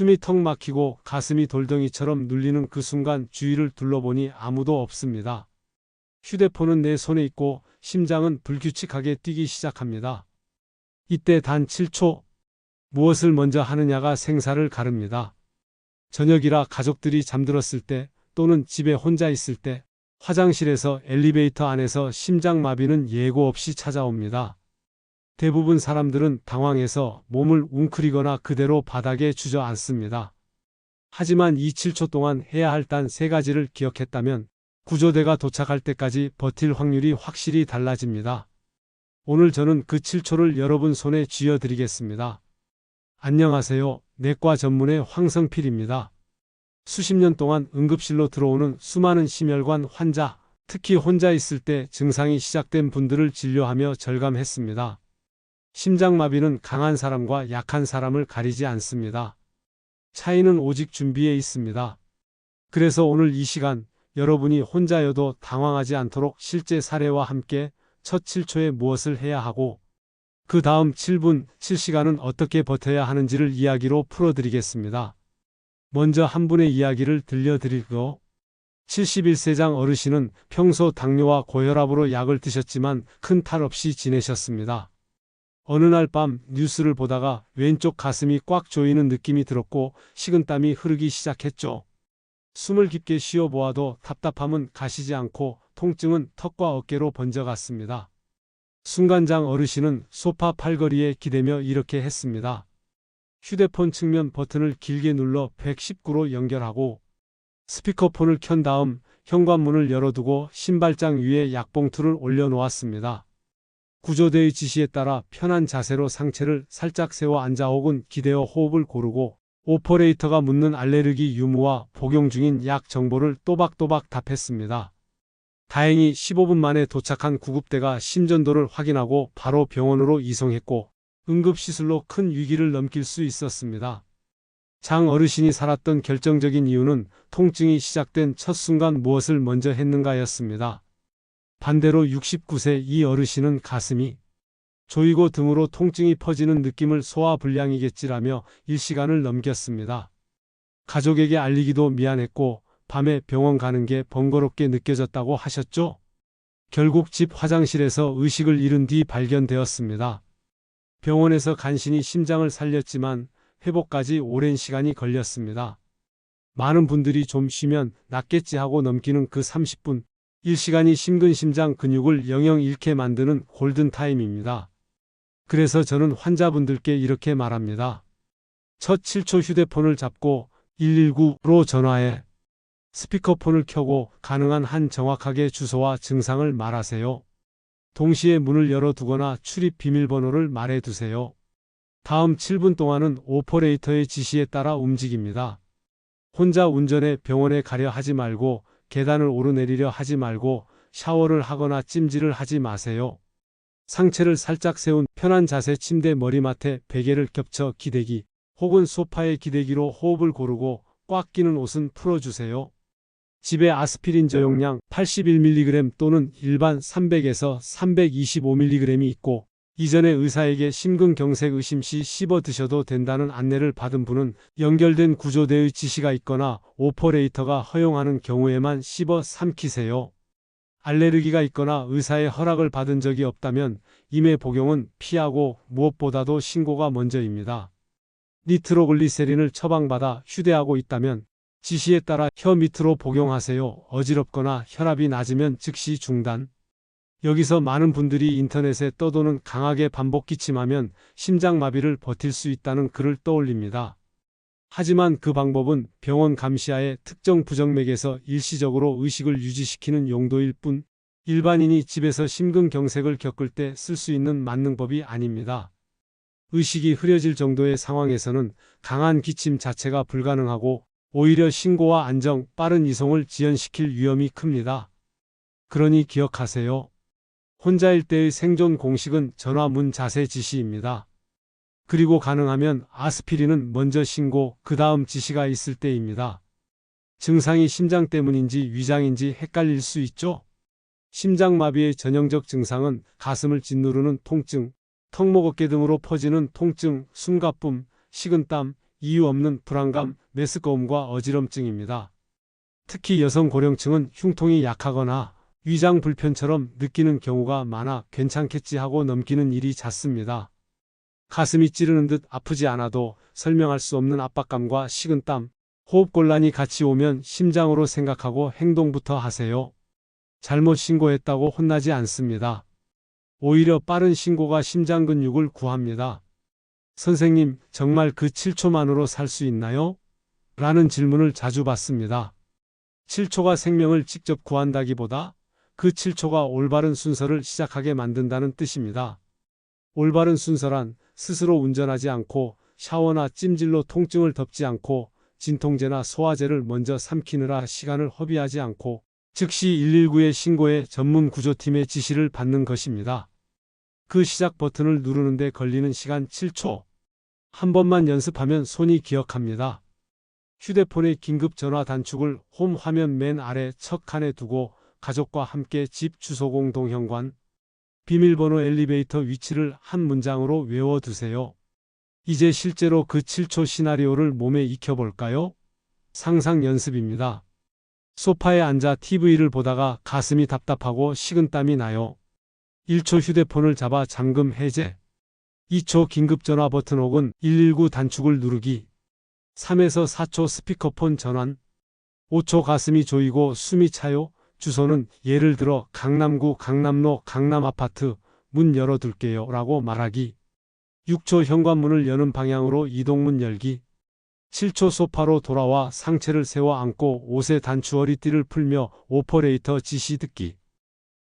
숨이 턱 막히고 가슴이 돌덩이처럼 눌리는 그 순간 주위를 둘러보니 아무도 없습니다. 휴대폰은 내 손에 있고 심장은 불규칙하게 뛰기 시작합니다. 이때 단 7초 무엇을 먼저 하느냐가 생사를 가릅니다. 저녁이라 가족들이 잠들었을 때 또는 집에 혼자 있을 때 화장실에서 엘리베이터 안에서 심장마비는 예고 없이 찾아옵니다. 대부분 사람들은 당황해서 몸을 웅크리거나 그대로 바닥에 주저앉습니다. 하지만 이 7초 동안 해야 할 단 세 가지를 기억했다면 구조대가 도착할 때까지 버틸 확률이 확실히 달라집니다. 오늘 저는 그 7초를 여러분 손에 쥐어드리겠습니다. 안녕하세요. 내과 전문의 황성필입니다. 수십 년 동안 응급실로 들어오는 수많은 심혈관 환자, 특히 혼자 있을 때 증상이 시작된 분들을 진료하며 절감했습니다. 심장마비는 강한 사람과 약한 사람을 가리지 않습니다. 차이는 오직 준비에 있습니다. 그래서 오늘 이 시간 여러분이 혼자여도 당황하지 않도록 실제 사례와 함께 첫 7초에 무엇을 해야 하고 그 다음 7분, 7시간은 어떻게 버텨야 하는지를 이야기로 풀어드리겠습니다. 먼저 한 분의 이야기를 들려드리고 71세장 어르신은 평소 당뇨와 고혈압으로 약을 드셨지만 큰 탈 없이 지내셨습니다. 어느 날 밤 뉴스를 보다가 왼쪽 가슴이 꽉 조이는 느낌이 들었고 식은땀이 흐르기 시작했죠. 숨을 깊게 쉬어 보아도 답답함은 가시지 않고 통증은 턱과 어깨로 번져갔습니다. 순간장 어르신은 소파 팔걸이에 기대며 이렇게 했습니다. 휴대폰 측면 버튼을 길게 눌러 119로 연결하고 스피커폰을 켠 다음 현관문을 열어두고 신발장 위에 약봉투를 올려놓았습니다. 구조대의 지시에 따라 편한 자세로 상체를 살짝 세워 앉아 혹은 기대어 호흡을 고르고 오퍼레이터가 묻는 알레르기 유무와 복용 중인 약 정보를 또박또박 답했습니다. 다행히 15분 만에 도착한 구급대가 심전도를 확인하고 바로 병원으로 이송했고 응급시술로 큰 위기를 넘길 수 있었습니다. 장 어르신이 살았던 결정적인 이유는 통증이 시작된 첫 순간 무엇을 먼저 했는가였습니다. 반대로 69세 이 어르신은 가슴이 조이고 등으로 통증이 퍼지는 느낌을 소화불량이겠지라며 일시간을 넘겼습니다. 가족에게 알리기도 미안했고 밤에 병원 가는 게 번거롭게 느껴졌다고 하셨죠? 결국 집 화장실에서 의식을 잃은 뒤 발견되었습니다. 병원에서 간신히 심장을 살렸지만 회복까지 오랜 시간이 걸렸습니다. 많은 분들이 좀 쉬면 낫겠지 하고 넘기는 그 30분, 1시간이 심근 심장 근육을 영영 잃게 만드는 골든타임입니다. 그래서 저는 환자분들께 이렇게 말합니다. 첫 7초 휴대폰을 잡고 119로 전화해 스피커폰을 켜고 가능한 한 정확하게 주소와 증상을 말하세요. 동시에 문을 열어두거나 출입 비밀번호를 말해두세요. 다음 7분 동안은 오퍼레이터의 지시에 따라 움직입니다. 혼자 운전해 병원에 가려 하지 말고 계단을 오르내리려 하지 말고 샤워를 하거나 찜질을 하지 마세요. 상체를 살짝 세운 편한 자세 침대 머리맡에 베개를 겹쳐 기대기 혹은 소파에 기대기로 호흡을 고르고 꽉 끼는 옷은 풀어주세요. 집에 아스피린 저용량 81mg 또는 일반 300에서 325mg이 있고 이전에 의사에게 심근경색 의심 시 씹어 드셔도 된다는 안내를 받은 분은 연결된 구조대의 지시가 있거나 오퍼레이터가 허용하는 경우에만 씹어 삼키세요. 알레르기가 있거나 의사의 허락을 받은 적이 없다면 임의 복용은 피하고 무엇보다도 신고가 먼저입니다. 니트로글리세린을 처방받아 휴대하고 있다면 지시에 따라 혀 밑으로 복용하세요. 어지럽거나 혈압이 낮으면 즉시 중단. 여기서 많은 분들이 인터넷에 떠도는 강하게 반복 기침하면 심장마비를 버틸 수 있다는 글을 떠올립니다. 하지만 그 방법은 병원 감시하에 특정 부정맥에서 일시적으로 의식을 유지시키는 용도일 뿐 일반인이 집에서 심근경색을 겪을 때 쓸 수 있는 만능법이 아닙니다. 의식이 흐려질 정도의 상황에서는 강한 기침 자체가 불가능하고 오히려 신고와 안정, 빠른 이송을 지연시킬 위험이 큽니다. 그러니 기억하세요. 혼자일 때의 생존 공식은 전화 문 자세 지시입니다. 그리고 가능하면 아스피린은 먼저 신고, 그 다음 지시가 있을 때입니다. 증상이 심장 때문인지 위장인지 헷갈릴 수 있죠? 심장마비의 전형적 증상은 가슴을 짓누르는 통증, 턱목 어깨 등으로 퍼지는 통증, 숨가쁨, 식은땀, 이유 없는 불안감, 메스꺼움과 어지럼증입니다. 특히 여성 고령층은 흉통이 약하거나 위장 불편처럼 느끼는 경우가 많아 괜찮겠지 하고 넘기는 일이 잦습니다. 가슴이 찌르는 듯 아프지 않아도 설명할 수 없는 압박감과 식은땀, 호흡곤란이 같이 오면 심장으로 생각하고 행동부터 하세요. 잘못 신고했다고 혼나지 않습니다. 오히려 빠른 신고가 심장 근육을 구합니다. 선생님, 정말 그 7초만으로 살 수 있나요? 라는 질문을 자주 받습니다. 7초가 생명을 직접 구한다기보다 그 7초가 올바른 순서를 시작하게 만든다는 뜻입니다. 올바른 순서란 스스로 운전하지 않고 샤워나 찜질로 통증을 덮지 않고 진통제나 소화제를 먼저 삼키느라 시간을 허비하지 않고 즉시 119에 신고해 전문 구조팀의 지시를 받는 것입니다. 그 시작 버튼을 누르는데 걸리는 시간 7초. 한 번만 연습하면 손이 기억합니다. 휴대폰의 긴급 전화 단축을 홈 화면 맨 아래 첫 칸에 두고 가족과 함께 집 주소 공동 현관, 비밀번호 엘리베이터 위치를 한 문장으로 외워두세요. 이제 실제로 그 7초 시나리오를 몸에 익혀볼까요? 상상 연습입니다. 소파에 앉아 TV를 보다가 가슴이 답답하고 식은땀이 나요. 1초 휴대폰을 잡아 잠금 해제. 2초 긴급전화 버튼 혹은 119 단축을 누르기. 3에서 4초 스피커폰 전환. 5초 가슴이 조이고 숨이 차요. 주소는 예를 들어 강남구 강남로 강남아파트 문 열어둘게요 라고 말하기. 6초 현관문을 여는 방향으로 이동문 열기. 7초 소파로 돌아와 상체를 세워 안고 옷의 단추 허리띠를 풀며 오퍼레이터 지시 듣기.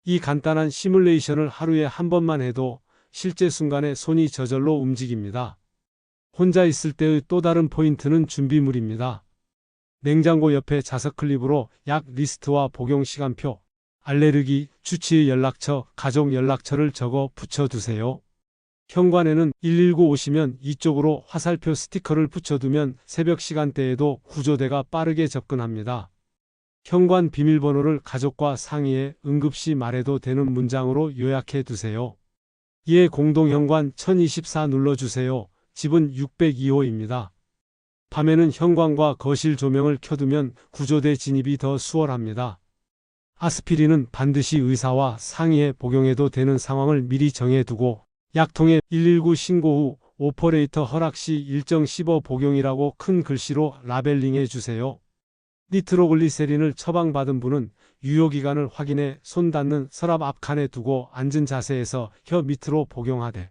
이 간단한 시뮬레이션을 하루에 한 번만 해도 실제 순간에 손이 저절로 움직입니다. 혼자 있을 때의 또 다른 포인트는 준비물입니다. 냉장고 옆에 자석 클립으로 약 리스트와 복용 시간표, 알레르기, 주치의 연락처, 가족 연락처를 적어 붙여두세요. 현관에는 119 오시면 이쪽으로 화살표 스티커를 붙여두면 새벽 시간대에도 구조대가 빠르게 접근합니다. 현관 비밀번호를 가족과 상의해 응급시 말해도 되는 문장으로 요약해 두세요. 예 공동현관 1024 눌러주세요. 집은 602호입니다. 밤에는 현관과 거실 조명을 켜두면 구조대 진입이 더 수월합니다. 아스피린은 반드시 의사와 상의해 복용해도 되는 상황을 미리 정해두고 약통에 119 신고 후 오퍼레이터 허락 시 일정 씹어 복용이라고 큰 글씨로 라벨링해 주세요. 니트로글리세린을 처방받은 분은 유효기간을 확인해 손 닿는 서랍 앞칸에 두고 앉은 자세에서 혀 밑으로 복용하되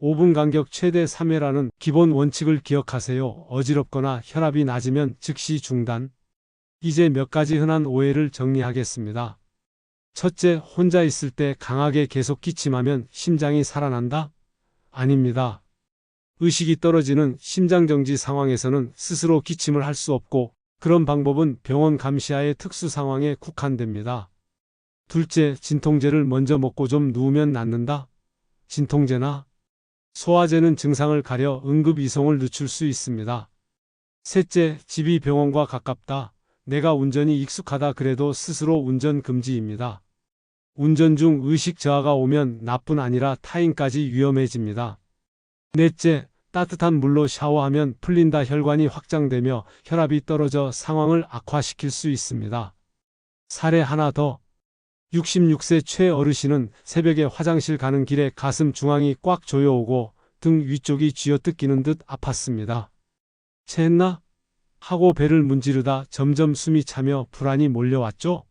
5분 간격 최대 3회라는 기본 원칙을 기억하세요. 어지럽거나 혈압이 낮으면 즉시 중단. 이제 몇 가지 흔한 오해를 정리하겠습니다. 첫째, 혼자 있을 때 강하게 계속 기침하면 심장이 살아난다? 아닙니다. 의식이 떨어지는 심장정지 상황에서는 스스로 기침을 할 수 없고 그런 방법은 병원 감시하의 특수 상황에 국한됩니다. 둘째, 진통제를 먼저 먹고 좀 누우면 낫는다? 진통제나 소화제는 증상을 가려 응급 이송을 늦출 수 있습니다. 셋째, 집이 병원과 가깝다. 내가 운전이 익숙하다 그래도 스스로 운전 금지입니다. 운전 중 의식 저하가 오면 나뿐 아니라 타인까지 위험해집니다. 넷째, 따뜻한 물로 샤워하면 풀린다 혈관이 확장되며 혈압이 떨어져 상황을 악화시킬 수 있습니다. 사례 하나 더. 66세 최 어르신은 새벽에 화장실 가는 길에 가슴 중앙이 꽉 조여오고 등 위쪽이 쥐어뜯기는 듯 아팠습니다. 체했나? 하고 배를 문지르다 점점 숨이 차며 불안이 몰려왔죠.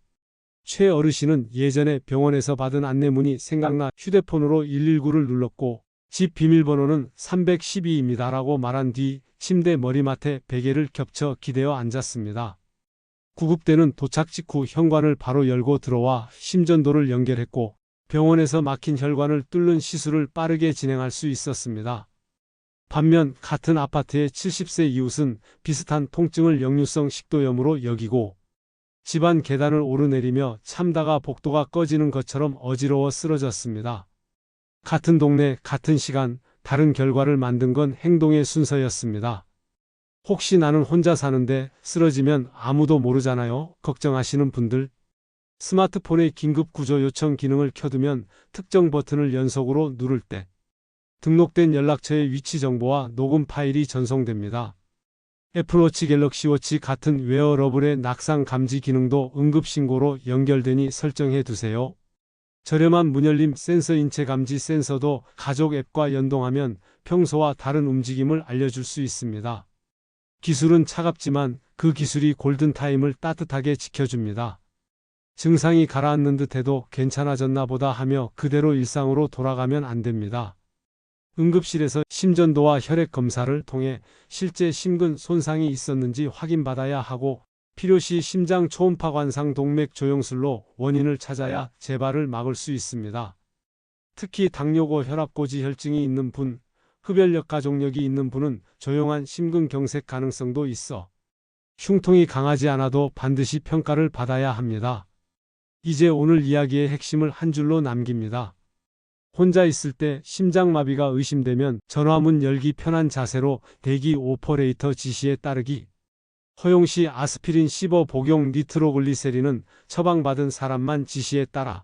최 어르신은 예전에 병원에서 받은 안내문이 생각나 휴대폰으로 119를 눌렀고 집 비밀번호는 312입니다 라고 말한 뒤 침대 머리맡에 베개를 겹쳐 기대어 앉았습니다. 구급대는 도착 직후 현관을 바로 열고 들어와 심전도를 연결했고 병원에서 막힌 혈관을 뚫는 시술을 빠르게 진행할 수 있었습니다. 반면 같은 아파트의 70세 이웃은 비슷한 통증을 역류성 식도염으로 여기고 집안 계단을 오르내리며 참다가 복도가 꺼지는 것처럼 어지러워 쓰러졌습니다. 같은 동네, 같은 시간, 다른 결과를 만든 건 행동의 순서였습니다. 혹시 나는 혼자 사는데 쓰러지면 아무도 모르잖아요. 걱정하시는 분들. 스마트폰의 긴급 구조 요청 기능을 켜두면 특정 버튼을 연속으로 누를 때 등록된 연락처의 위치 정보와 녹음 파일이 전송됩니다. 애플워치 갤럭시워치 같은 웨어러블의 낙상 감지 기능도 응급신고로 연결되니 설정해 두세요. 저렴한 문열림 센서 인체 감지 센서도 가족 앱과 연동하면 평소와 다른 움직임을 알려줄 수 있습니다. 기술은 차갑지만 그 기술이 골든타임을 따뜻하게 지켜줍니다. 증상이 가라앉는 듯 해도 괜찮아졌나 보다 하며 그대로 일상으로 돌아가면 안 됩니다. 응급실에서 심전도와 혈액 검사를 통해 실제 심근 손상이 있었는지 확인받아야 하고 필요시 심장 초음파 관상 동맥 조영술로 원인을 찾아야 재발을 막을 수 있습니다. 특히 당뇨고 혈압고지 혈증이 있는 분, 흡연력 가족력이 있는 분은 조용한 심근경색 가능성도 있어 흉통이 강하지 않아도 반드시 평가를 받아야 합니다. 이제 오늘 이야기의 핵심을 한 줄로 남깁니다. 혼자 있을 때 심장마비가 의심되면 전화문 열기 편한 자세로 대기 오퍼레이터 지시에 따르기. 허용 시 아스피린 씹어 복용 니트로글리세린은 처방받은 사람만 지시에 따라.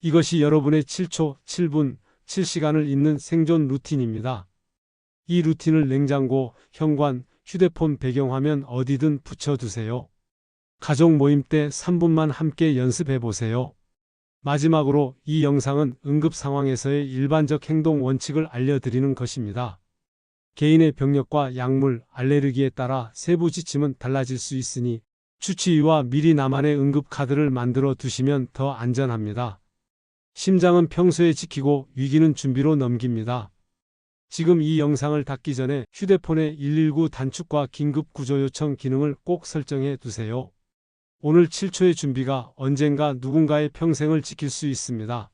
이것이 여러분의 7초, 7분, 7시간을 잇는 생존 루틴입니다. 이 루틴을 냉장고, 현관, 휴대폰 배경화면 어디든 붙여두세요. 가족 모임 때 3분만 함께 연습해 보세요. 마지막으로 이 영상은 응급 상황에서의 일반적 행동 원칙을 알려드리는 것입니다. 개인의 병력과 약물, 알레르기에 따라 세부 지침은 달라질 수 있으니 추치위와 미리 나만의 응급 카드를 만들어 두시면 더 안전합니다. 심장은 평소에 지키고 위기는 준비로 넘깁니다. 지금 이 영상을 닫기 전에 휴대폰에 119 단축과 긴급 구조 요청 기능을 꼭 설정해 두세요. 오늘 7초의 준비가 언젠가 누군가의 평생을 지킬 수 있습니다.